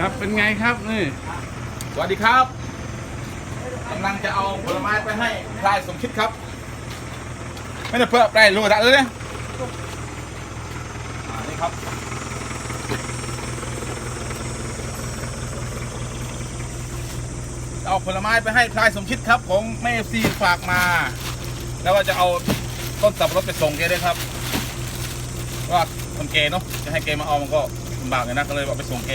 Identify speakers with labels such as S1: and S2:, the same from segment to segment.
S1: ครับเป็นไงครับนี่
S2: สวัสดีครับกำลังจะเอาผลไม้ไปให้พลายสมคิดครับ ไม่ได้เพื่อไปรู้จักเลยเนี่ยอ่านี่ครับเอาผลไม้ไปให้พลายสมคิดครับของแม่ซีฝากมา แล้วว่าจะเอาต้นสับปะรดไปส่งแกด้วยครับว่าคนเกเนาะจะให้เกมาเอามันก็ลำบากเลยนะก็เลยเอาไปส่งเก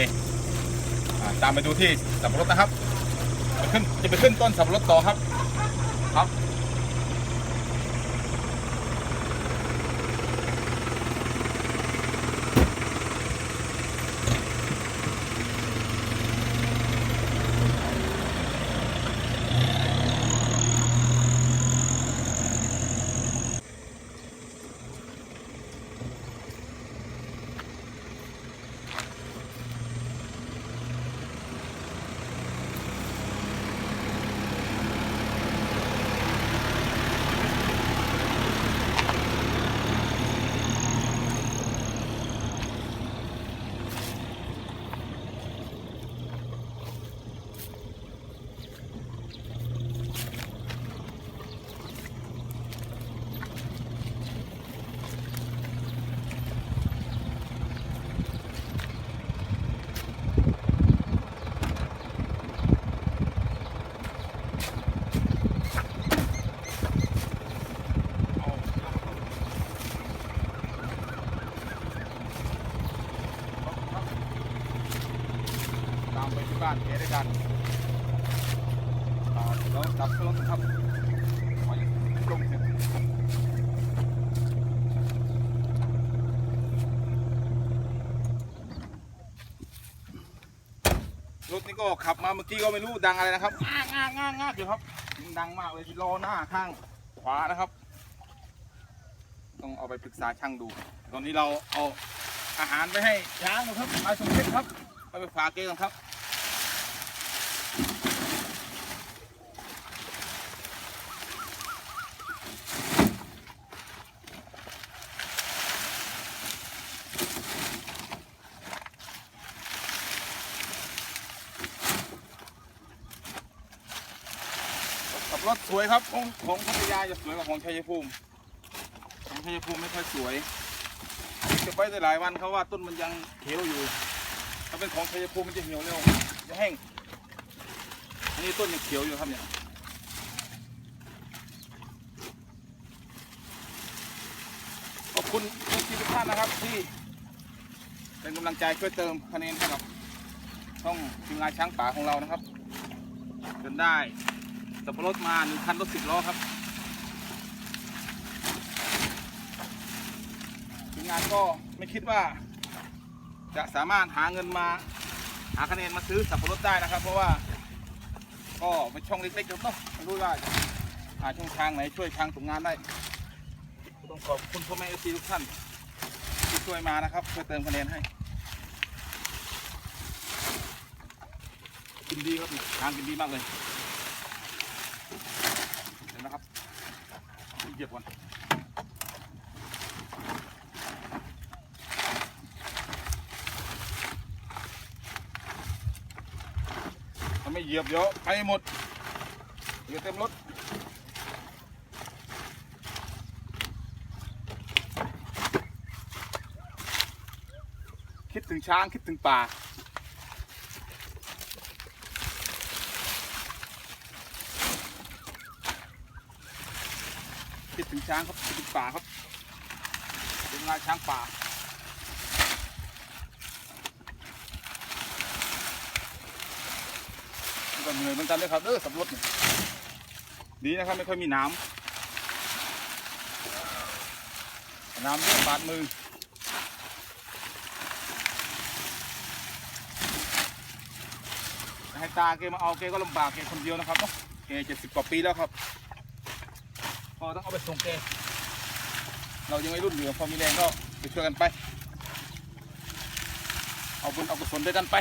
S2: ตามไปดูที่สับปะรดนะครับไปขึ้นจะไปขึ้นต้นสับปะรดต่อครับามไปที่บ้านแกด้วยกันอ่าแล้วดับเครื่องครับไปลงเสร็จรถนี่ก็ขับมาเมื่อกี้ก็ไม่รู้ดังอะไรนะครับง่าง่าง่าง่าอยู่ครับมันดังมากเลยที่ล้อหน้าข้างขวานะครับ ต้องเอาไปปรึกษาช่างดู ตอนนี้เราเอาอาหารไปให้ช้างนะครับไปสมเด็จครับเอาไปฝากเกกันครับ วยครับของของพัทยาจะสวยกว่าของชัยภูมิของชัยภูมิไม่ค่อยสวยเก็บไว้ได้หลายวันเขาว่าต้นมันยังเขียวอยู่ ถ้าเป็นของชัยภูมิมันจะเหี่ยวเร็วจะแห้งอันนี้ต้นยังเขียวอยู่ครับเนี่ยขอบคุณทุกท่านนะครับที่เป็นกำลังใจช่วยเติมคะแนนให้กับช่องทีมงานช้างป่าของเรานะครับ จนได้ สับปะรดมาหนึ่งคันรถสิบล้อครับทีมงานก็ไม่คิดว่า จะสามารถหาเงินมาหาคะแนนมาซื้อสับปะรดได้นะครับ เพราะว่า ก็เป็นช่องเล็กๆครับเนาะไม่รู้ว่าหาช่องทางไหนช่วยทางตรงงานได้ต้องขอบคุณพ่อแม่เอซีทุกท่านที่ช่วยมานะครับช่วยเติมคะแนนให้กินดีครับทางกินดีมากเลย นไหมครับเหยียบก่อนถ้าไม่เหยียบเดี๋ยวไปหมดเดี๋ยเต็มรถคิดถึงช้างคิดถึงป่า คิดถึง ช้างครับคิดถึงป่าครับเป็นงานช้างป่าก็เหนื่อยเหมือนกันเลยครับเออสับรถเนี่ยดีนะครับ ไม่ค่อยมีน้ำน้ำเยอะบาดมือให้ตาแกมาเอาแกก็ลำบากแกคนเดียวนะครับเนาะแกเจ็ดสิบกว่าปีแล้วครับ อต้องเอาไปส่งแกเรายังไม่รุ่นอยู่พอมีแรงก็ไปช่วยกันไป เอาบุญเอากุศลด้วยกันไป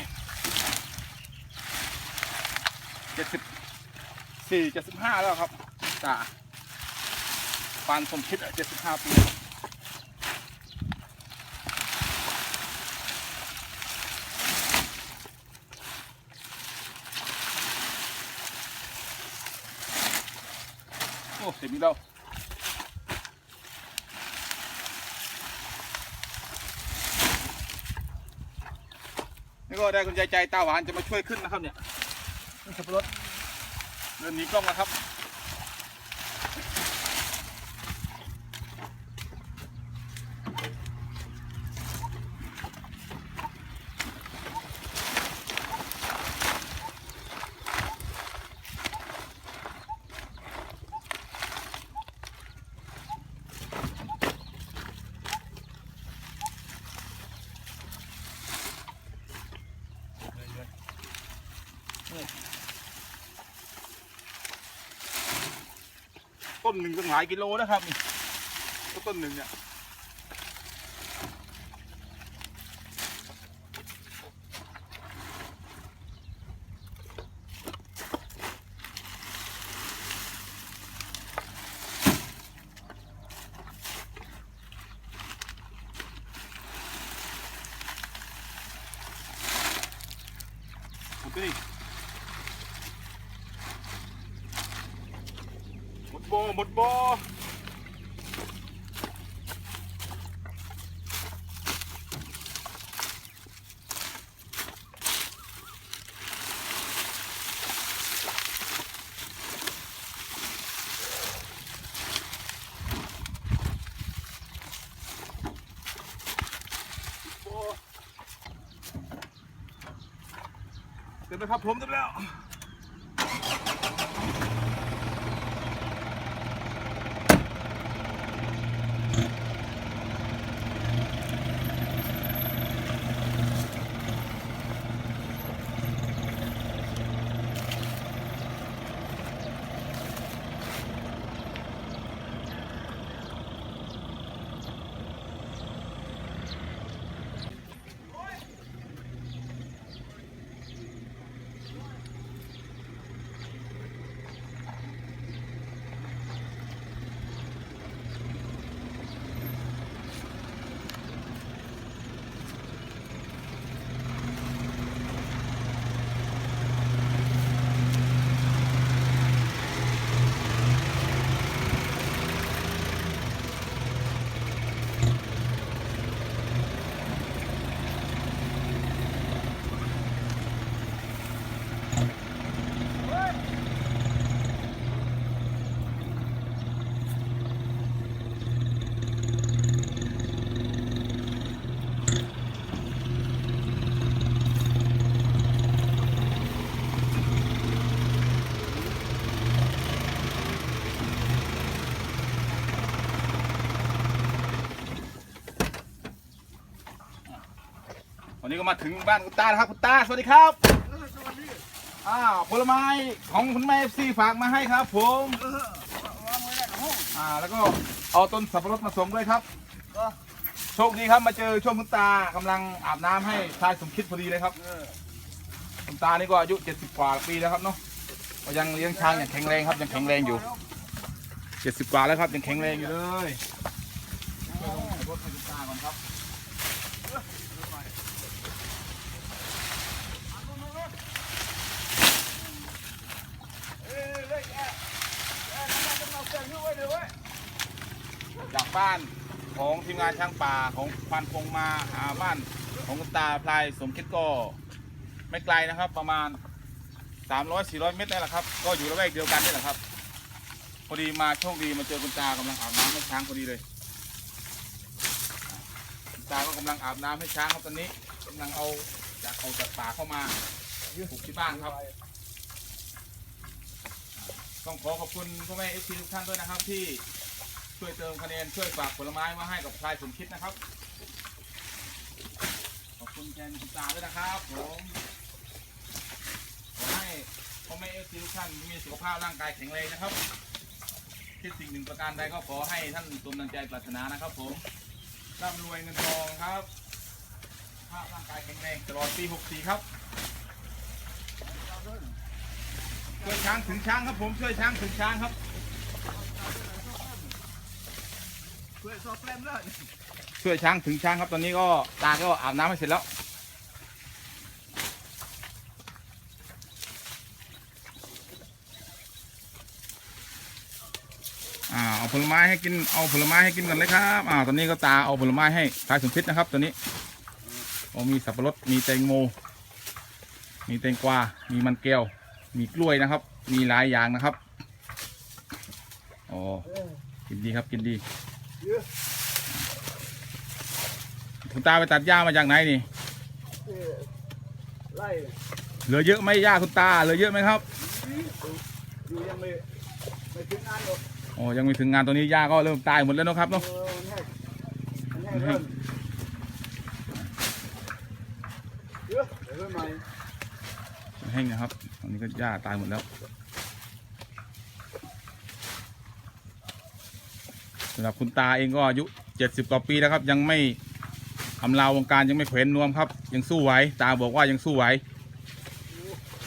S2: เจ็ดสิบสี่เจ็ดสิบห้าแล้วครับจ่าปานสมคิดเจ็ดสิบห้าปีโอ้เสร็จมีแล้ว นี่ก็ได้คุณยายใจตาหวานจะมาช่วยขึ้นนะครับเนี่ยนี่ขับรถเดินหนีกล้องนะครับ ต้นหนึ่งตั้งหลายกิโลนะครับต้นหนึ่งเนี่ย หมดบหมดโบโบเต็มแล้วครับผมเต็มแล้ว นี้ก็มาถึงบ้านคุณตาครับคุณตาสวัสดีครับอ้าวผลไม้ของคุณแม่ซีฝากมาให้ครับ ผมอ่าแล้วก็เอาต้นสับปะรดมาส่งด้วยครับโชคดีครับมาเจอช่วงคุณตากำลังอาบน้ำให้ชายสมคิดพอดีเลยครับคุณตานี่ก็อายุ 70 กว่าปีแล้วครับเนาะก็ยังเลี้ยงช้างอย่างแข็งแรงครับยังแข็งแรงอยู่ 70 กว่าแล้วครับยังแข็งแรงอยู่เลยรถคุณตาก่อนครับ บ้านของทีมงานช่างป่าของพันคงมาหาบ้านของคุณตาพลายสมคิดก็ไม่ไกลนะครับ ประมาณ 300-400 เมตรนี่แหละครับ ก็อยู่ระแวกเดียวกันนี่แหละครับพอดีมาโชคดีมาเจอคุณตากำลังอาบน้ำให้ช้างพอดีเลยคุณตาก็กำลังอาบน้ำให้ช้างครับตอนนี้กำลังเอาจากเอาจากป่าเข้ามาปลูกที่บ้านครับ ต้องขอขอบคุณพ่อแม่เอฟซีทุกท่านด้วยนะครับที่ ช่วยเติมคะแนนช่วยฝากผลไม้มาให้กับพลายสมคิดนะครับ ขอบคุณแทนคุณตาด้วยนะครับผมขอให้พ่อแม่เอฟซีทุกท่านมีสุขภาพร่างกายแข็งแรงนะครับคิดสิ่งหนึ่งประการใดก็ขอให้ท่านสมดังใจปรารถนานะครับ ผมร่ำรวยเงินทองครับภาพร่างกายแข็งแรงตลอดปี64ครับช่วยช้างถึงช้างครับผมช่วยช้างถึงช้างครับ
S1: ช่วยสอบแปลมเลย
S2: ช่วยช้างถึงช้างครับตอนนี้ก็ตาก็อาบน้ำให้เสร็จแล้วเอาผลไม้ให้กินเอาผลไม้ให้กินกันเลยครับอ่าตอนนี้ก็ตาเอาผลไม้ให้ทายสมคิดนะครับตัวนี้โอ้มีสับปะรดมีแตงโม มีแตงกวา มีมันแก้ว มีกล้วยนะครับ มีหลายอย่างนะครับอ๋อกินดีครับกินดี คุณตาไปตัดหญ้ามาจากไหนนี่
S1: เอ่อไล่
S2: เหลือเยอะไหมหญ้าคุณตาเหลือเยอะไหมครับ
S1: อยู่ยังไม่ไม่ถึงงานหรอก
S2: โอ้ยังไม่ถึงงานตัวนี้หญ้าก็เริ่มตายหมดแล้วเนอะครับ
S1: เอ
S2: เนาะ
S1: อมันแห้งมันแห้งเริ่มเยอะเดี๋ยวเริ่มใหม่
S2: แห้งนะครับตอนนี้ก็หญ้าตายหมดแล้ว สำหรับคุณตาเองก็อายุเจ็ดสิบกว่าปีแล้วครับ ยังไม่ทำลาววงการยังไม่เขวนนวมครับ ยังสู้ไหวตาบอกว่ายังสู้ไหว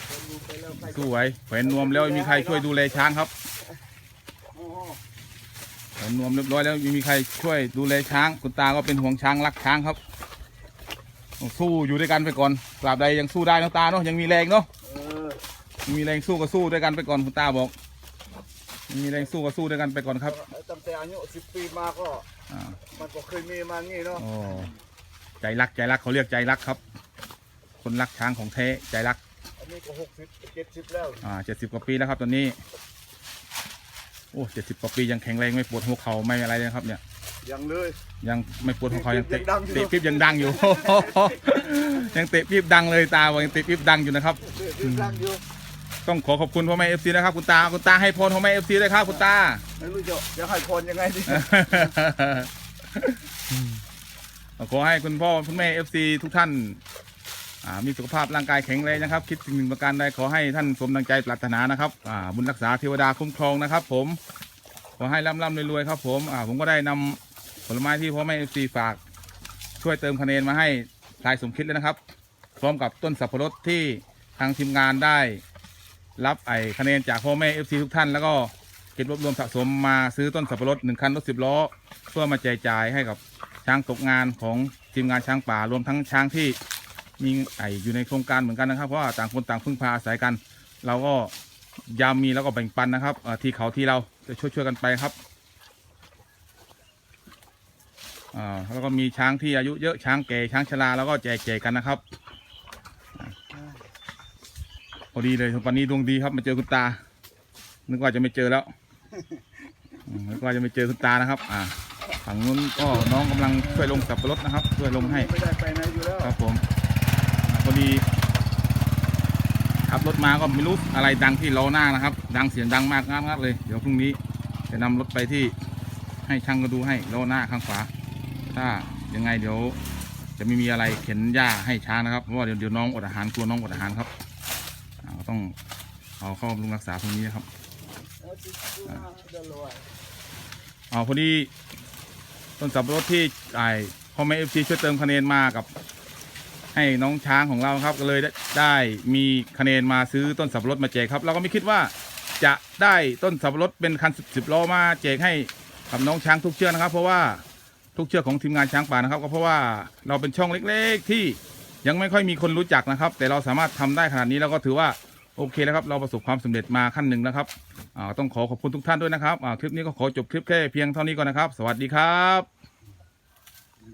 S1: คนดูไปแล้วใครก็
S2: สู้ไหวเขวนนวมแล้วไม่มีใครช่วยดูแลช้างครับ
S1: อ๋อ
S2: เขวนนวมเรียบร้อยแล้วไม่มีใครช่วยดูแลช้าง คุณตาก็เป็นห่วงช้างรักช้างครับต้องสู้อยู่ด้วยกันไปก่อนตราบใดยังสู้ได้เนอะตาเนาะยังมีแรงเนาะ
S1: เออ
S2: ยังมีแรงสู้ก็สู้ด้วยกันไปก่อนคุณตาบอกยัง มีแรงสู้ก็สู้ด้วยกันไปก่อนครับ
S1: ตั้งแต่อายุสิบปีมาก็
S2: อ่า
S1: มันก็เคยมีมางี้เนาะ
S2: โอ้ใจรักใจรักเขาเรียกใจรักครับ คนรักช้างของแท้ใจรัก
S1: อันนี้ก็หกสิบเจ็ดสิบแล้ว
S2: อ่าเจ็ดสิบกว่าปีแล้วครับตอนนี้ โอ้เจ็ดสิบกว่าปียังแข็งแรงไม่ปวดหัวเข่าไม่อะไรเลยครับ เนี่ย
S1: ยังเลย
S2: ยังไม่ปวดหัวเข่ายังเตะ
S1: ยังดังอยู่
S2: เตะปี๊บยังดังอยู่ ยังเตะปี๊บดังเลยตาบอกยังเตะปี๊บดังอยู่นะครับ
S1: เรื่องร่างอยู่
S2: ต้องขอขอบคุณพ่อแม่เอฟซีนะครับคุณตาคุณตาให้พรพ่อแม่เอฟซีด้วยครับคุณตา
S1: ไม่รู้จะจะให้พรยังไงดี
S2: ขอให้คุณพ่อคุณแม่เอฟซีทุกท่านอ่ามีสุขภาพร่างกายแข็งแรงนะครับ คิดสิ่งหนึ่งประการใดขอให้ท่านสมดังใจปรารถนานะครับอ่าบุญรักษาเทวดาคุ้มครองนะครับ ผมขอให้ร่ำร่ำรวยๆครับ ผมอ่าผมก็ได้นำผลไม้ที่พ่อแม่เอฟซีฝาก ช่วยเติมคะแนนมาให้ทายสมคิดแล้วนะครับ พร้อมกับต้นสับปะรดที่ทางทีมงานได้ รับไอ้คะแนนจากพ่อแม่เอฟซีทุกท่านแล้วก็เก็บรวบรวมสะสมมาซื้อต้นสับปะรดหนึ่งคันรถสิบล้อ เพื่อมาแจกจ่ายให้กับช้างตกงานของทีมงานช้างป่ารวมทั้งช้างที่มีไออยู่ในโครงการเหมือนกันนะครับเพราะว่าต่างคนต่างพึ่งพาอาศัยกัน เราก็ยามมีแล้วก็แบ่งปันนะครับที่เขาที่เราจะช่วยช่วยๆกันไปครับแล้วก็มีช้างที่อายุเยอะช้างแก่ช้างชราแล้วก็แจกแจกกันนะครับอ่าพ อดีเลยวันนี้ดวงดีครับมาเจอคุณตา นึกว่าจะไม่เจอแล้วอืมนึกว่าจะไม่เจอคุณตานะครับ อ่าฝั่งนู้นก็น้องกำลังช่วยลงสับปะรดนะครับ ช่วยลงให้
S1: ไม่ได้ไปไหนอยู่แล้ว
S2: ครับผมอ่าพอดีขับรถมาก็ไม่รู้อะไรดังที่ล้อหน้านะครับ ดังเสียงดังมากมากๆเลย เดี๋ยวพรุ่งนี้จะนำรถไปที่ให้ช่างก็ดูให้ล้อหน้าข้างขวา ถ้ายังไงเดี๋ยว จะไม่มีอะไรเข็นหญ้าให้ช้างนะครับเพราะว่าเดี๋ยวเดี๋ยวน้องอดอาหารกลัวน้องอดอาหารครับอ่าก็ ต้องเอาเข้าบำรุงรักษาพรุ่งนี้นะครับ
S1: เอา
S2: พอดีต้นสับปะรดที่ไอพ่อแม่เอฟซีช่วยเติมคะแนนมากับ ให้น้องช้างของเราครับก็เลยได้ได้มีคะแนนมาซื้อต้นสับปะรดมาแจกครับ เราก็ไม่คิดว่าจะได้ต้นสับปะรดเป็นคันสิบสิบล้อมาแจกให้กับน้องช้างทุกเชือกนะครับ เพราะว่าทุกเชือกของทีมงานช้างป่านะครับ ก็เพราะว่าเราเป็นช่องเล็ก ๆ ที่ยังไม่ค่อยมีคนรู้จักนะครับ แต่เราสามารถทำได้ขนาดนี้เราก็ถือว่า โอเคแล้วครับเราประสบความสำเร็จมาขั้นหนึ่งแล้วครับต้องขอขอบคุณทุกท่านด้วยนะครับคลิปนี้ก็ขอจบคลิปแค่เพียงเท่านี้ก่อนนะครับ สวัสดีครับ